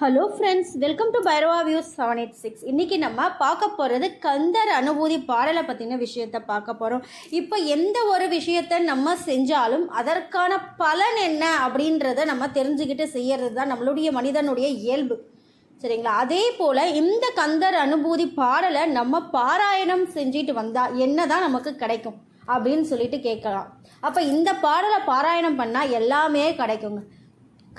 Hello friends welcome to Bhairava views seven eight six இன்றைக்கி நம்ம பார்க்க போகிறது கந்தர் அனுபூதி பாடலை பற்றின விஷயத்த பார்க்க போகிறோம் இப்போ எந்த ஒரு விஷயத்தை நம்ம செஞ்சாலும் அதற்கான பலன் என்ன அப்படின்றத நம்ம தெரிஞ்சுக்கிட்டு செய்கிறது தான் நம்மளுடைய மனிதனுடைய இயல்பு. சரிங்களா? அதே போல் இந்த கந்தர் அனுபூதி பாடலை நம்ம பாராயணம் செஞ்சுட்டு வந்தால் என்ன தான் நமக்கு கிடைக்கும் அப்படின்னு சொல்லிட்டு கேட்கலாம். அப்போ இந்த பாடலை பாராயணம் பண்ணால் எல்லாமே கிடைக்குங்க.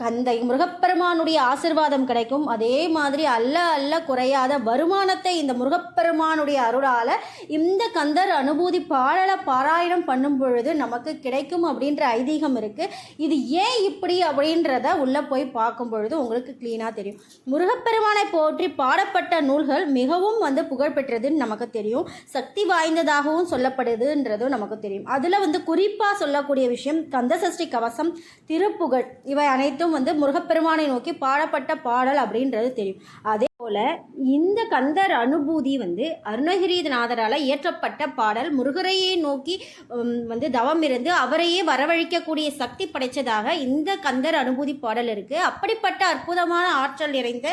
கந்தை முருகப்பெருமானுடைய ஆசிர்வாதம் கிடைக்கும். அதே மாதிரி அல்ல அல்ல குறையாத வருமானத்தை இந்த முருகப்பெருமானுடைய அருளால் இந்த கந்தர் அனுபூதி பாடல பாராயணம் பண்ணும் பொழுது நமக்கு கிடைக்கும் அப்படின்ற ஐதீகம் இருக்குது இது ஏன் இப்படி அப்படின்றத உள்ளே போய் பார்க்கும் பொழுது உங்களுக்கு க்ளீனாக தெரியும். முருகப்பெருமானை போற்றி பாடப்பட்ட நூல்கள் மிகவும் வந்து புகழ்பெற்றதுன்னு நமக்கு தெரியும். சக்தி வாய்ந்ததாகவும் சொல்லப்படுதுன்றதும் நமக்கு தெரியும். அதில் வந்து குறிப்பாக சொல்லக்கூடிய விஷயம் கந்தசஷ்டி கவசம் திருப்புகழ். இவை அனைத்தும் வந்து முருகப்பெருமானை நோக்கி பாடப்பட்ட பாடல் அப்படின்றது தெரியும். அதே போல இந்த கந்தர் அனுபூதி வந்து அருணகிரிநாதரால் இயற்றப்பட்ட பாடல். முருகரையே நோக்கி வந்து தவம் இருந்து அவரையே வரவழைக்கக்கூடிய சக்தி படைச்சதாக இந்த கந்தர் அனுபூதி பாடல் இருக்கு. அப்படிப்பட்ட அற்புதமான ஆற்றல் நிறைந்த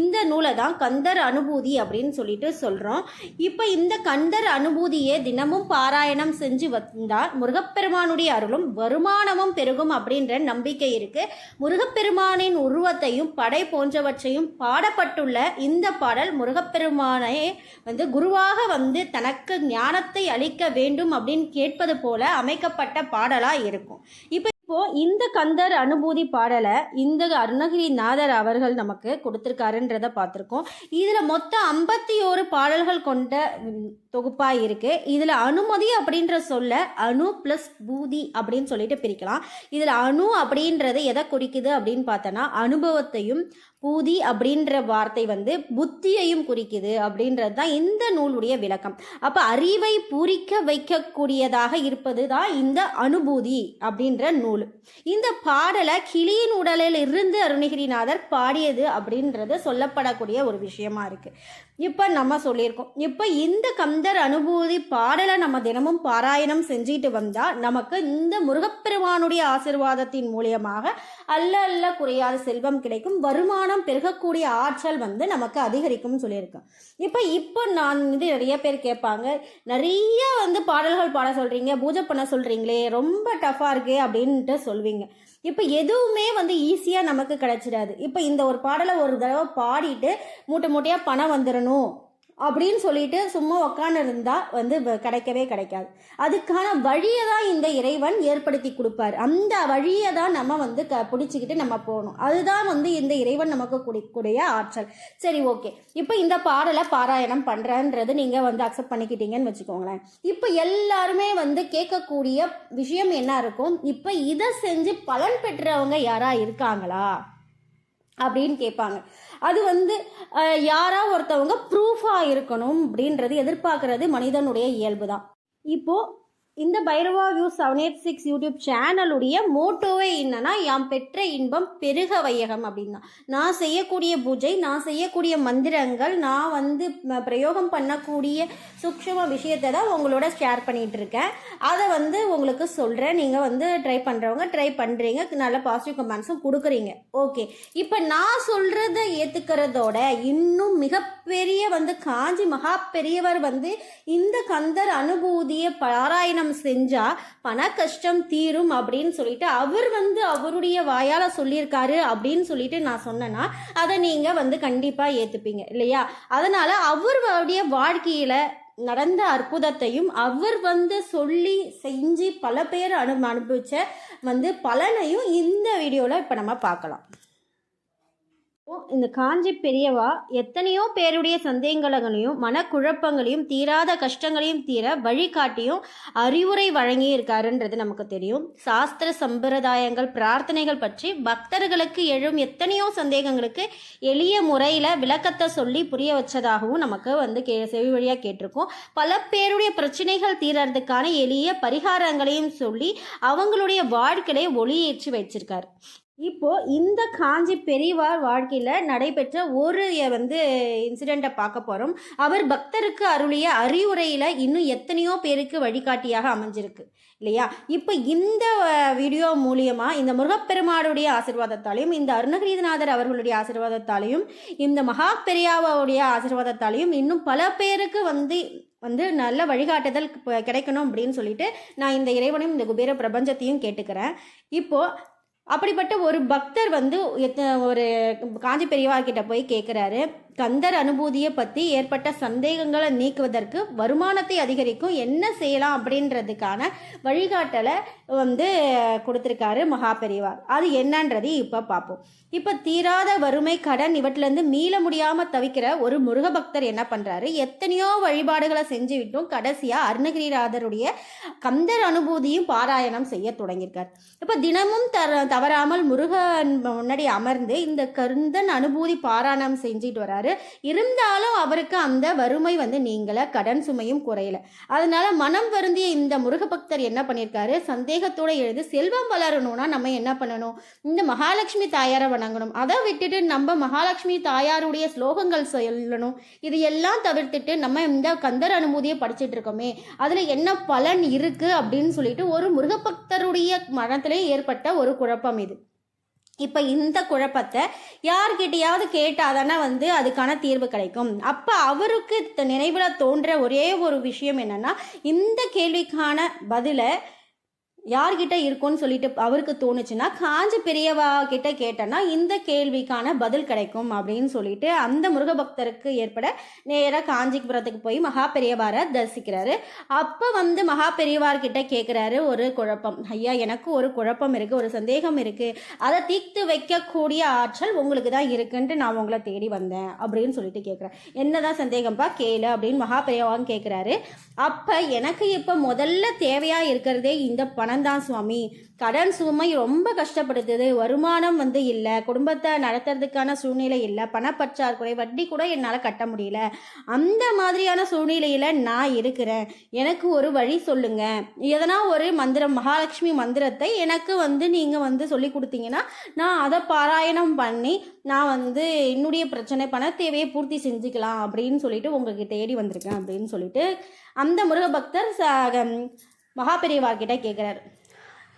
இந்த நூலை தான் கந்தர் அனுபூதி அப்படின்னு சொல்லிட்டு சொல்றோம். இப்போ இந்த கந்தர் அனுபூதியை தினமும் பாராயணம் செஞ்சு வந்தால் முருகப்பெருமானுடைய அருளும் வருமானமும் பெருகும் அப்படின்ற நம்பிக்கை இருக்கு. முருகப்பெருமானின் உருவத்தையும் படை போன்றவற்றையும் பாடப்பட்டுள்ள இந்த பாடல் முருகப்பெருமானை வந்து குருவாக வந்து தனக்கு ஞானத்தை அளிக்க வேண்டும் அப்படின்னு கேட்பது போல அமைக்கப்பட்ட பாடலாக இருக்கும். இப்போ இப்போ இந்த கந்தர் அனுபூதி பாடலை இந்த அருணகிரிநாதர் அவர்கள் நமக்கு கொடுத்துருக்காருன்றத பார்த்துருக்கோம். இதில் மொத்தம் ஐம்பத்தி ஓரு பாடல்கள் கொண்ட தொகுப்பாக இருக்குது இதில் அனுமதி அப்படின்ற சொல்ல அணு ப்ளஸ் பூதி அப்படின்னு சொல்லிட்டு பிரிக்கலாம். இதில் அணு அப்படின்றது எதை குறிக்குது அப்படின்னு பார்த்தோன்னா அனுபவத்தையும் பூதி அப்படின்ற வார்த்தை வந்து புத்தியையும் குறிக்குது அப்படின்றது தான் இந்த நூலுடைய விளக்கம். அப்போ அறிவை பூரிக்க வைக்கக்கூடியதாக இருப்பது தான் இந்த அனுபூதி அப்படின்ற நூல். இந்த பாடலை கிளியின் உடலில் இருந்து அருணகிரிநாதர் பாடியது அப்படின்றது சொல்லப்படக்கூடிய ஒரு விஷயமா இருக்குது இப்போ நம்ம சொல்லியிருக்கோம். இப்போ இந்த கந்தர் அனுபூதி பாடலை நம்ம தினமும் பாராயணம் செஞ்சுட்டு வந்தால் நமக்கு இந்த முருகப்பெருமானுடைய ஆசிர்வாதத்தின் மூலியமாக அல்ல அல்ல குறையாத செல்வம் கிடைக்கும். வருமானம் பெருகக்கூடிய ஆற்றல் வந்து நமக்கு அதிகரிக்கும்னு சொல்லியிருக்கேன் இப்போ இப்போ நான் வந்து நிறைய பேர் கேட்பாங்க நிறைய வந்து பாடல்கள் பாட சொல்கிறீங்க பூஜை பண்ண சொல்கிறீங்களே ரொம்ப டஃப்பாக இருக்கே அப்படின்ட்டு சொல்வீங்க. இப்போ எதுவுமே வந்து ஈஸியாக நமக்கு கிடச்சிடாது. இப்போ இந்த ஒரு பாடலை ஒரு தடவை பாடிட்டு மூட்டை மூட்டையாக பணம் வந்துடணும் அப்படின்னு சொல்லிட்டு சும்மா உக்காந்துருந்தா வந்து வ- கிடைக்கவே கிடைக்காது. அதுக்கான வழியை தான் இந்த இறைவன் ஏற்படுத்தி கொடுப்பார். அந்த வழியை தான் நம்ம வந்து க பிடிச்சிக்கிட்டு நம்ம போகணும். அதுதான் வந்து இந்த இறைவன் நமக்கு கொடுக்கக்கூடிய ஆற்றல். சரி ஓகே. இப்போ இந்த பாடலை பாராயணம் பண்ணுறன்றது நீங்கள் வந்து அக்செப்ட் பண்ணிக்கிட்டீங்கன்னு வச்சுக்கோங்களேன். இப்போ எல்லாருமே வந்து கேட்கக்கூடிய விஷயம் என்ன இருக்கும்? இப்போ இதை செஞ்சு பலன் பெற்றவங்க யாராக இருக்காங்களா? அப்படின்னு கேட்பாங்க. அது வந்து யாரா ஒருத்தவங்க ப்ரூஃபாக இருக்கணும் அப்படின்றது எதிர்பார்க்கறது மனிதனுடைய இயல்பு தான் இப்போது இந்த Bhairava view seven eight six YouTube சேனலுடைய மோட்டோவே என்னன்னா யாம் பெற்ற இன்பம் பெருக வையகம் அப்படின்னா. நான் செய்யக்கூடிய பூஜை நான் செய்யக்கூடிய மந்திரங்கள் நான் வந்து பிரயோகம் பண்ணக்கூடிய சூக்ஷ்ம விஷயத்தை தான் உங்களோட ஷேர் பண்ணிட்டு இருக்கேன். அதை வந்து உங்களுக்கு சொல்கிறேன் நீங்கள் வந்து ட்ரை பண்ணுறவங்க ட்ரை பண்ணுறீங்க நல்ல பாசிட்டிவ் கமெண்ட்ஸும் கொடுக்குறீங்க. ஓகே இப்போ நான் சொல்கிறத ஏற்றுக்கிறதோட இன்னும் மிகப்பெரிய வந்து காஞ்சி மகா பெரியவர் வந்து இந்த கந்தர் அனுபூதியை பாராயணம் செஞ்சா பண கஷ்டம் தீரும் அப்படின்னு சொல்லிட்டு அவர் வந்து அவருடைய வாயால் சொல்லியிருக்காரு அப்படின்னு சொல்லிட்டு நான் சொன்னேன்னா அதை நீங்கள் வந்து கண்டிப்பாக ஏற்றுப்பீங்க இல்லையா? அதனால் அவருடைய வாழ்க்கையில் நடந்த அற்புதத்தையும் அவர் வந்து சொல்லி செஞ்சு பல பேர் அனு அனுபவிச்ச வந்து பலனையும் இந்த வீடியோவில் இப்போ நம்ம பார்க்கலாம். இந்த காஞ்சி பெரியவா எத்தனையோ பேருடைய சந்தேகங்களையும் மனக்குழப்பங்களையும் தீராத கஷ்டங்களையும் தீர வழிகாட்டியும் அறிவுரை வழங்கி இருக்காருன்றது நமக்கு தெரியும். சாஸ்திர சம்பிரதாயங்கள் பிரார்த்தனைகள் பற்றி பக்தர்களுக்கு எழும் எத்தனையோ சந்தேகங்களுக்கு எளிய முறையில் விளக்கத்தை சொல்லி புரிய வச்சதாகவும் நமக்கு வந்து கே செவி வழியாக கேட்டிருக்கோம். பல பேருடைய பிரச்சனைகள் தீரறதுக்கான எளிய பரிகாரங்களையும் சொல்லி அவங்களுடைய வாழ்க்கையை ஒளியேற்றி வச்சிருக்கார். இப்போ இந்த காஞ்சி பெரியவார் வாழ்க்கையில் நடைபெற்ற ஒரு வந்து இன்சிடெண்ட்டை பார்க்க போகிறோம் அவர் பக்தருக்கு அருளிய அறிவுரையில் இன்னும் எத்தனையோ பேருக்கு வழிகாட்டியாக அமைஞ்சிருக்கு இல்லையா? இப்போ இந்த வீடியோ மூலியமாக இந்த முருகப்பெருமாளுடைய ஆசீர்வாதத்தாலையும் இந்த அருணகிரிநாதர் அவர்களுடைய ஆசிர்வாதத்தாலையும் இந்த மகா பெரியாவுடைய ஆசீர்வாதத்தாலையும் இன்னும் பல பேருக்கு வந்து வந்து நல்ல வழிகாட்டுதல் கிடைக்கணும் அப்படின்னு சொல்லிட்டு நான் இந்த இறைவனையும் இந்த குபேர பிரபஞ்சத்தையும் கேட்டுக்கிறேன். இப்போது அப்படிப்பட்ட ஒரு பக்தர் வந்து எத்த- ஒரு காஞ்சி பெரியவா கிட்ட போய் கேட்குறாரு கந்தர் அனுபூதியை பற்றி ஏற்பட்ட சந்தேகங்களை நீக்குவதற்கு வருமானத்தை அதிகரிக்கும் என்ன செய்யலாம் அப்படின்றதுக்கான வழிகாட்டலை வந்து கொடுத்துருக்காரு மகா பெரியவார் அது என்னன்றது இப்போ பார்ப்போம். இப்போ தீராத வறுமை கடன் இவற்றிலேருந்து மீள முடியாமல் தவிக்கிற ஒரு முருக பக்தர் என்ன பண்ணுறாரு எத்தனையோ வழிபாடுகளை செஞ்சு விட்டும் கடைசியாக அருணகிரிநாதருடைய கந்தர் அனுபூதியும் பாராயணம் செய்ய தொடங்கியிருக்கார். இப்போ தினமும் தர தவறாமல் முருகன் முன்னாடி அமர்ந்து இந்த கருந்தன் அனுபூதி பாராயணம் செஞ்சுட்டு வராரு இருந்தாலும் அவருக்கு அந்த வறுமை வந்து நீங்களை கடன் சுமையும் குறையல. அதனால மனம் வருந்திய இந்த முருகபக்தர் என்ன பண்ணியிருக்காரு? சந்தேகத்தோட எழுது செல்வம் வளரணும்னா நம்ம என்ன பண்ணணும்? இந்த மகாலட்சுமி தாயாரை வணங்கணும். அதை விட்டுட்டு நம்ம மகாலட்சுமி தாயாருடைய ஸ்லோகங்கள் சொல்லணும். இது எல்லாம் தவிர்த்துட்டு நம்ம இந்த கந்தர் அனுமதியை படிச்சுட்டு இருக்கோமே அதில் என்ன பலன் இருக்கு அப்படின்னு சொல்லிட்டு ஒரு முருகபக்தருடைய மனத்திலே ஏற்பட்ட ஒரு குழப்பம் இது. இப்போ இந்த குழப்பத்தை யாருக்கிட்டேயாவது கேட்டால் தானே வந்து அதுக்கான தீர்வு கிடைக்கும். அப்போ அவருக்கு நினைவில் தோன்ற ஒரே ஒரு விஷயம் என்னென்னா இந்த கேள்விக்கான பதிலை யார்கிட்ட இருக்கும்னு சொல்லிட்டு அவருக்கு தோணுச்சுன்னா காஞ்சி பெரியவா கிட்ட கேட்டேன்னா இந்த கேள்விக்கான பதில் கிடைக்கும் அப்படின்னு சொல்லிட்டு அந்த முருக பக்தருக்கு ஏற்பட நேராக காஞ்சிபுரத்துக்கு போய் மகா பெரியவாரை தரிசிக்கிறாரு. அப்போ வந்து மகா பெரியவார் கிட்ட கேட்குறாரு ஒரு குழப்பம். ஐயா எனக்கு ஒரு குழப்பம் இருக்குது ஒரு சந்தேகம் இருக்குது அதை தீர்த்து வைக்கக்கூடிய ஆற்றல் உங்களுக்கு தான் இருக்குன்ட்டு நான் உங்களை தேடி வந்தேன் அப்படின்னு சொல்லிட்டு கேட்குறேன் என்னதான் சந்தேகம்ப்பா கேளு அப்படின்னு மகா பெரியவான்னு கேட்குறாரு அப்போ எனக்கு இப்போ முதல்ல தேவையாக இருக்கிறதே இந்த பணம் தான் சுவாமி. கடன் சுமை ரொம்ப கஷ்டப்படுத்துது. வருமானம் வந்து இல்லை. குடும்பத்தை நடத்துறதுக்கான சூழ்நிலை இல்லை. பணப்பற்றாக்குறை வட்டி கூட என்னால் கட்ட முடியல. அந்த மாதிரியான சூழ்நிலையில் நான் இருக்கிறேன். எனக்கு ஒரு வழி சொல்லுங்க. எதனா ஒரு மந்திரம் மகாலட்சுமி மந்திரத்தை எனக்கு வந்து நீங்கள் வந்து சொல்லி கொடுத்தீங்கன்னா நான் அதை பாராயணம் பண்ணி நான் வந்து என்னுடைய பிரச்சனை பண தேவையை பூர்த்தி செஞ்சுக்கலாம் அப்படின்னு சொல்லிட்டு உங்களுக்கு தேடி வந்திருக்கேன் அப்படின்னு சொல்லிட்டு அந்த முருகபக்தர் ச- மகாபெரிவா கிட்ட கேட்குறாரு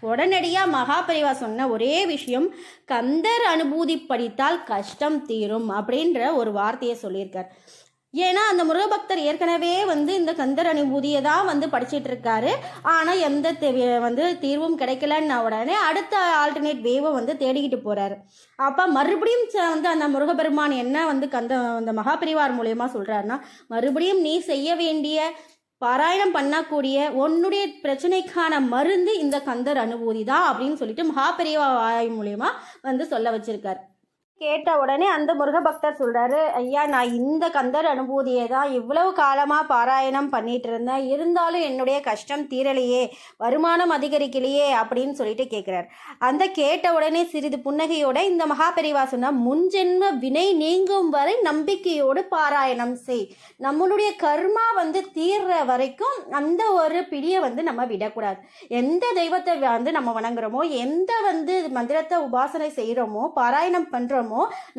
உடனடியாக மகாபெரிவா சொன்ன ஒரே விஷயம் கந்தர் அனுபூதி படித்தால் கஷ்டம் தீரும் அப்படின்ற ஒரு வார்த்தையை சொல்லியிருக்கார். ஏன்னா அந்த முருகபக்தர் ஏற்கனவே வந்து இந்த கந்தர் அனுபூதியை தான் வந்து படிச்சுட்டு இருக்காரு. ஆனால் எந்த வந்து தீர்வும் கிடைக்கலன்னா உடனே அடுத்த ஆல்டர்னேட் வேவை வந்து தேடிக்கிட்டு போகிறாரு அப்போ மறுபடியும் ச- வந்து அந்த முருகபெருமான் என்ன வந்து கந்த அந்த மகாபரிவார் மூலயமா சொல்கிறாருன்னா மறுபடியும் நீ செய்ய வேண்டிய பாராயணம் பண்ணக்கூடிய உன்னுடைய பிரச்சனைக்கான மருந்து இந்த கந்தர் அனுபூதி தான் அப்படின்னு சொல்லிட்டு மகாபெரியவா வாய் மூலயமா வந்து சொல்ல வச்சிருக்கார். கேட்ட உடனே அந்த முருகபக்தர் சொல்கிறாரு ஐயா நான் இந்த கந்தர் அனுபூதியை தான் இவ்வளவு காலமாக பாராயணம் பண்ணிட்டு இருந்தேன் இருந்தாலும் என்னுடைய கஷ்டம் தீரலையே வருமானம் அதிகரிக்கலையே அப்படின்னு சொல்லிட்டு கேட்குறாரு அந்த கேட்ட உடனே சிறிது புன்னகையோட இந்த மகாபெரிவா சொன்னால் முன்ஜென்ம வினை நீங்கும் வரை நம்பிக்கையோடு பாராயணம் செய். நம்மளுடைய கர்மா வந்து தீர்ற வரைக்கும் அந்த ஒரு பிடியை வந்து நம்ம விடக்கூடாது. எந்த தெய்வத்தை வந்து நம்ம வணங்குறோமோ எந்த வந்து மந்திரத்தை உபாசனை செய்கிறோமோ பாராயணம் பண்ணுறோமோ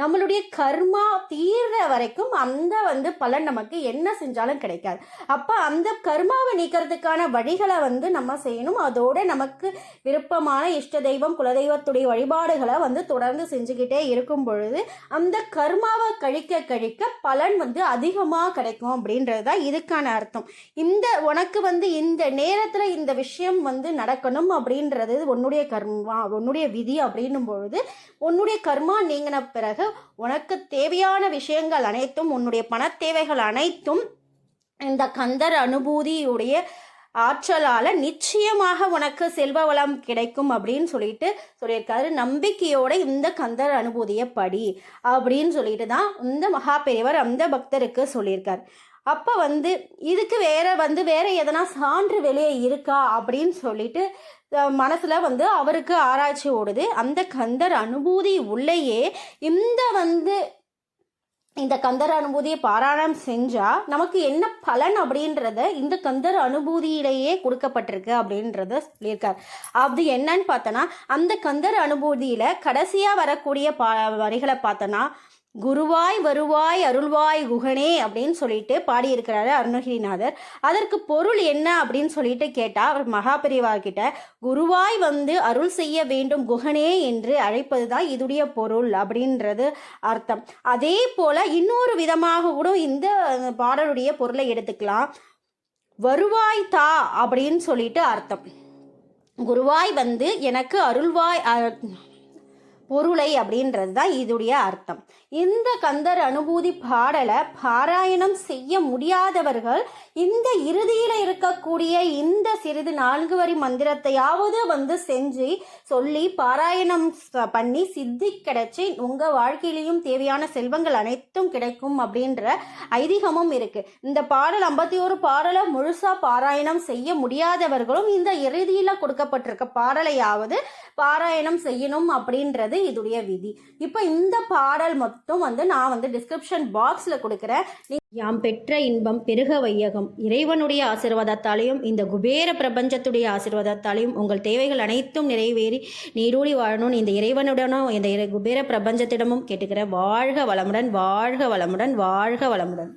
நம்மளுடைய கர்மா தீர்ற வரைக்கும் அந்த வந்து பலன் நமக்கு என்ன செஞ்சாலும் கிடைக்காது. அப்போ அந்த கர்மாவை நீக்கிறதுக்கான வழிகளை வந்து நம்ம செய்யணும். அதோட நமக்கு விருப்பமான இஷ்ட தெய்வம் குலதெய்வத்துடைய வழிபாடுகளை வந்து தொடர்ந்து செஞ்சுக்கிட்டே இருக்கும் பொழுது அந்த கர்மாவை கழிக்க கழிக்க பலன் வந்து அதிகமாக கிடைக்கும் அப்படின்றது தான் இதுக்கான அர்த்தம். இந்த உனக்கு வந்து இந்த நேரத்தில் இந்த விஷயம் வந்து நடக்கணும் அப்படின்றது உன்னுடைய கர்மா உன்னுடைய விதி அப்படின்னும் பொழுது உன்னுடைய கர்மா வந்தன பிறகு உனக்கு தேவையான விஷயங்கள் அனைத்தும் உன்னுடைய பணத்தேவைகள் அனைத்தும் இந்த கந்தர் அனுபூதியுடைய ஆற்றலால் நிச்சயமாக உனக்கு செல்வ வளம் கிடைக்கும் அப்படின்னு சொல்லிட்டு சொல்லியிருக்காரு. நம்பிக்கையோட இந்த கந்தர் அனுபூதியை படி அப்படின்னு சொல்லிட்டு தான் இந்த மகாபெரியவர் அந்த பக்தருக்கு சொல்லியிருக்கார். அப்போ வந்து இதுக்கு வேற வந்து வேற எதனா சான்று வெளியே இருக்கா அப்படின்னு சொல்லிட்டு மனசில் வந்து அவருக்கு ஆராய்ச்சி ஓடுது. அந்த கந்தர் அனுபூதி உள்ளேயே இந்த வந்து இந்த கந்தர் அனுபூதியை பாராயணம் செஞ்சால் நமக்கு என்ன பலன் அப்படின்றத இந்த கந்தர் அனுபூதியிலேயே கொடுக்கப்பட்டிருக்கு அப்படின்றத சொல்லியிருக்கார். அது என்னன்னு பார்த்தோன்னா அந்த கந்தர் அனுபூதியில் கடைசியாக வரக்கூடிய பா வரிகளை பார்த்தோன்னா குருவாய் வருவாய் அருள்வாய் குகனே அப்படின்னு சொல்லிட்டு பாடியிருக்கிறாரு அருணகிரிநாதர். அதற்கு பொருள் என்ன அப்படின்னு சொல்லிட்டு கேட்டால் அவர் மகாபெரிவா கிட்ட குருவாய் வந்து அருள் செய்ய வேண்டும் குகனே என்று அழைப்பது தான் இதுடைய பொருள் அப்படின்றது அர்த்தம். அதே போல இன்னொரு விதமாக கூட இந்த பாடலுடைய பொருளை எடுத்துக்கலாம். வருவாய் தா அப்படின்னு சொல்லிட்டு அர்த்தம். குருவாய் வந்து எனக்கு அருள்வாய் பொருளை அப்படின்றது தான் இதுடைய அர்த்தம். இந்த கந்தர் அனுபூதி பாடலை பாராயணம் செய்ய முடியாதவர்கள் இந்த இறுதியில் இருக்கக்கூடிய இந்த சிறிது நான்கு வரி மந்திரத்தையாவது வந்து செஞ்சு சொல்லி பாராயணம் பண்ணி சித்தி கிடைச்சி உங்கள் வாழ்க்கையிலையும் தேவையான செல்வங்கள் அனைத்தும் கிடைக்கும் அப்படின்ற ஐதீகமும் இருக்குது இந்த பாடல் ஐம்பத்தி ஒரு பாடலை முழுசாக பாராயணம் செய்ய முடியாதவர்களும் இந்த இறுதியில் கொடுக்கப்பட்டிருக்க பாடலையாவது பாராயணம் செய்யணும் அப்படின்றது இதுடைய விதி. இப்போ இந்த பாடல் மட்டும் வந்து நான் வந்து டிஸ்கிரிப்ஷன் பாக்ஸில் கொடுக்குறேன். யாம் பெற்ற இன்பம் பெருக வையகம். இறைவனுடைய ஆசீர்வாதத்தாலையும் இந்த குபேர பிரபஞ்சத்துடைய ஆசீர்வாதத்தாலையும் உங்கள் தேவைகள் அனைத்தும் நிறைவேறி நீரூடி வாழணும்னு இந்த இறைவனுடனும் இந்த இறை- குபேர பிரபஞ்சத்திடமும் கேட்டுக்கிறேன் வாழ்க வளமுடன் வாழ்க வளமுடன் வாழ்க வளமுடன்.